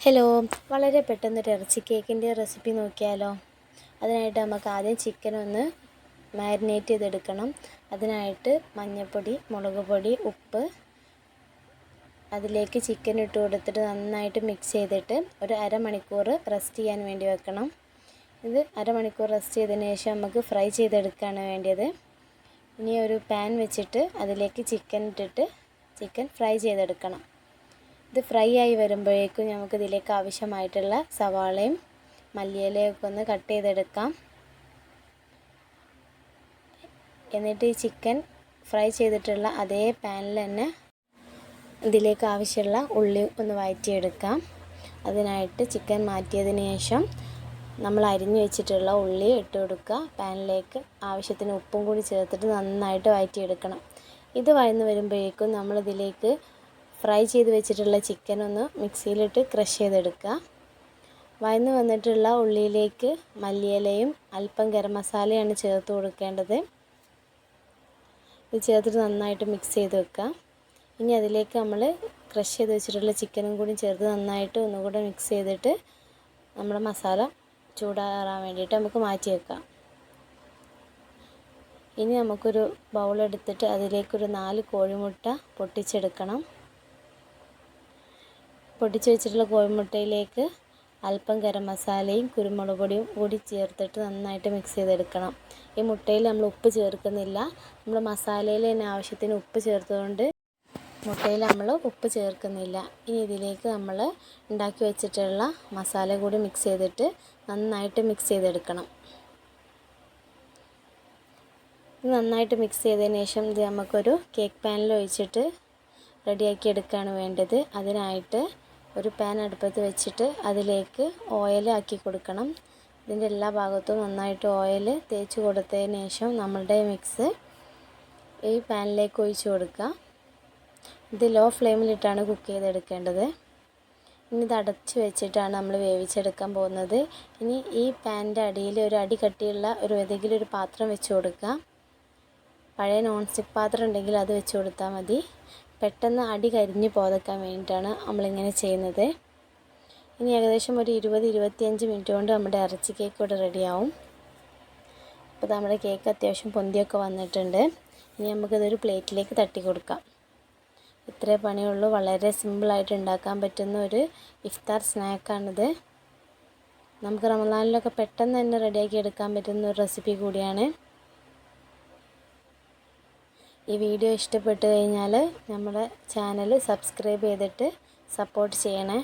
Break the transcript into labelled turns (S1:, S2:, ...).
S1: Hello വളരെ പെട്ടെന്നൊരു ഇറച്ചി കേക്കിന്റെ റെസിപ്പി നോക്കിയാലോ? അതിനായിട്ട് നമുക്ക് ആദ്യം ചിക്കൻ ഒന്ന് മാരിനേറ്റ് ചെയ്തെടുക്കണം. അതിനായിട്ട് മഞ്ഞൾപ്പൊടി മുളക് പൊടി ഉപ്പ് അതിലേക്ക് ചിക്കൻ ഇട്ട് കൊടുത്തിട്ട് നന്നായിട്ട് മിക്സ് ചെയ്തിട്ട് ഒരു അരമണിക്കൂർ റെസ്റ്റ് ചെയ്യാൻ വേണ്ടി വെക്കണം. ഇത് അരമണിക്കൂർ റെസ്റ്റ് ചെയ്തതിന് ശേഷം നമുക്ക് ഫ്രൈ ചെയ്തെടുക്കുകയാണ് വേണ്ടിയത്. ഇനി ഒരു പാൻ വെച്ചിട്ട് അതിലേക്ക് ചിക്കൻ ഇട്ടിട്ട് ചിക്കൻ ഫ്രൈ ചെയ്തെടുക്കണം. ഇത് ഫ്രൈ ആയി വരുമ്പോഴേക്കും നമുക്ക് ഇതിലേക്ക് ആവശ്യമായിട്ടുള്ള സവാളയും മല്ലിയിലയും ഒക്കെ ഒന്ന് കട്ട് ചെയ്തെടുക്കാം. എന്നിട്ട് ഈ ചിക്കൻ ഫ്രൈ ചെയ്തിട്ടുള്ള അതേ പാനിൽ തന്നെ ഇതിലേക്ക് ആവശ്യമുള്ള ഉള്ളി ഒന്ന് വഴറ്റിയെടുക്കാം. അതിനായിട്ട് ചിക്കൻ മാറ്റിയതിന് ശേഷം നമ്മൾ അരിഞ്ഞു വെച്ചിട്ടുള്ള ഉള്ളി ഇട്ട് കൊടുക്കുക. പാനിലേക്ക് ആവശ്യത്തിന് ഉപ്പും കൂടി ചേർത്തിട്ട് നന്നായിട്ട് വഴറ്റിയെടുക്കണം. ഇത് വഴന്ന് വരുമ്പോഴേക്കും നമ്മളിതിലേക്ക് ഫ്രൈ ചെയ്ത് വെച്ചിട്ടുള്ള ചിക്കൻ ഒന്ന് മിക്സിയിലിട്ട് ക്രഷ് ചെയ്തെടുക്കുക. വയന്ന് വന്നിട്ടുള്ള ഉള്ളിയിലേക്ക് മല്ലിയിലയും അല്പം ഗരം മസാലയാണ് ചേർത്ത് കൊടുക്കേണ്ടത്. ഇത് ചേർത്തിട്ട് നന്നായിട്ട് മിക്സ് ചെയ്ത് വെക്കുക. ഇനി അതിലേക്ക് നമ്മൾ ക്രഷ് ചെയ്ത് വെച്ചിട്ടുള്ള ചിക്കനും കൂടി ചേർത്ത് നന്നായിട്ട് ഒന്നുകൂടെ മിക്സ് ചെയ്തിട്ട് നമ്മുടെ മസാല ചൂടാറാൻ വേണ്ടിയിട്ട് നമുക്ക് മാറ്റി വെക്കാം. ഇനി നമുക്കൊരു ബൗളെടുത്തിട്ട് അതിലേക്കൊരു നാല് കോഴിമുട്ട പൊട്ടിച്ചെടുക്കണം. പൊട്ടിച്ച് വെച്ചിട്ടുള്ള കോഴിമുട്ടയിലേക്ക് അല്പം ഗരം മസാലയും കുരുമുളക് പൊടിയും കൂടി ചേർത്തിട്ട് നന്നായിട്ട് മിക്സ് ചെയ്തെടുക്കണം. ഈ മുട്ടയിൽ നമ്മൾ ഉപ്പ് ചേർക്കുന്നില്ല. നമ്മൾ മസാലയിൽ തന്നെ ആവശ്യത്തിന് ഉപ്പ് ചേർത്തുകൊണ്ട് മുട്ടയിൽ നമ്മൾ ഉപ്പ് ചേർക്കുന്നില്ല. ഇനി ഇതിലേക്ക് നമ്മൾ ഉണ്ടാക്കി വെച്ചിട്ടുള്ള മസാല കൂടി മിക്സ് ചെയ്തിട്ട് നന്നായിട്ട് മിക്സ് ചെയ്തെടുക്കണം. ഇത് നന്നായിട്ട് മിക്സ് ചെയ്തതിന് ശേഷം ഇത് നമുക്കൊരു കേക്ക് പാനിൽ ഒഴിച്ചിട്ട് റെഡിയാക്കി എടുക്കുകയാണ് വേണ്ടത്. അതിനായിട്ട് ഒരു പാൻ അടുപ്പത്ത് വെച്ചിട്ട് അതിലേക്ക് ഓയിൽ ആക്കി കൊടുക്കണം. ഇതിന്റെ എല്ലാ ഭാഗത്തും നന്നായിട്ട് ഓയിൽ തേച്ച് കൊടുത്തതിന് ശേഷം നമ്മളുടെ മിക്സ് ഈ പാനിലേക്ക് ഒഴിച്ച് കൊടുക്കുക. ഇത് ലോ ഫ്ലെയിമിലിട്ടാണ് കുക്ക് ചെയ്തെടുക്കേണ്ടത്. ഇനി ഇത് അടച്ച് വെച്ചിട്ടാണ് നമ്മൾ വേവിച്ചെടുക്കാൻ പോകുന്നത്. ഇനി ഈ പാനിന്റെ അടിയിൽ ഒരു അടി കട്ടിയുള്ള ഒരു ഏതെങ്കിലും ഒരു പാത്രം വെച്ച് കൊടുക്കുക. പഴയ നോൺ സ്റ്റിക്ക് പാത്രം ഉണ്ടെങ്കിൽ അത് വെച്ച് കൊടുത്താൽ മതി. പെട്ടെന്ന് അടി കരിഞ്ഞ് പോതക്കാൻ വേണ്ടിയിട്ടാണ് നമ്മളിങ്ങനെ ചെയ്യുന്നത്. ഇനി ഏകദേശം ഒരു ഇരുപത് ഇരുപത്തിയഞ്ച് മിനിറ്റ് കൊണ്ട് നമ്മുടെ ഇറച്ചി കേക്ക് ഇവിടെ റെഡിയാവും അപ്പോൾ നമ്മുടെ കേക്ക് അത്യാവശ്യം പൊന്തിയൊക്കെ വന്നിട്ടുണ്ട്. ഇനി നമുക്കിതൊരു പ്ലേറ്റിലേക്ക് തട്ടി കൊടുക്കാം. ഇത്രേ പണിയുള്ളൂ. വളരെ സിമ്പിളായിട്ട് ഉണ്ടാക്കാൻ പറ്റുന്ന ഒരു ഇഫ്താർ സ്നാക്കാണിത് നമുക്ക് റമദാനിലൊക്കെ പെട്ടെന്ന് തന്നെ റെഡിയാക്കി എടുക്കാൻ പറ്റുന്ന ഒരു റെസിപ്പി കൂടിയാണ്. ഈ വീഡിയോ ഇഷ്ടപ്പെട്ട് കഴിഞ്ഞാൽ നമ്മുടെ ചാനൽ സബ്സ്ക്രൈബ് ചെയ്തിട്ട് സപ്പോർട്ട് ചെയ്യണേ.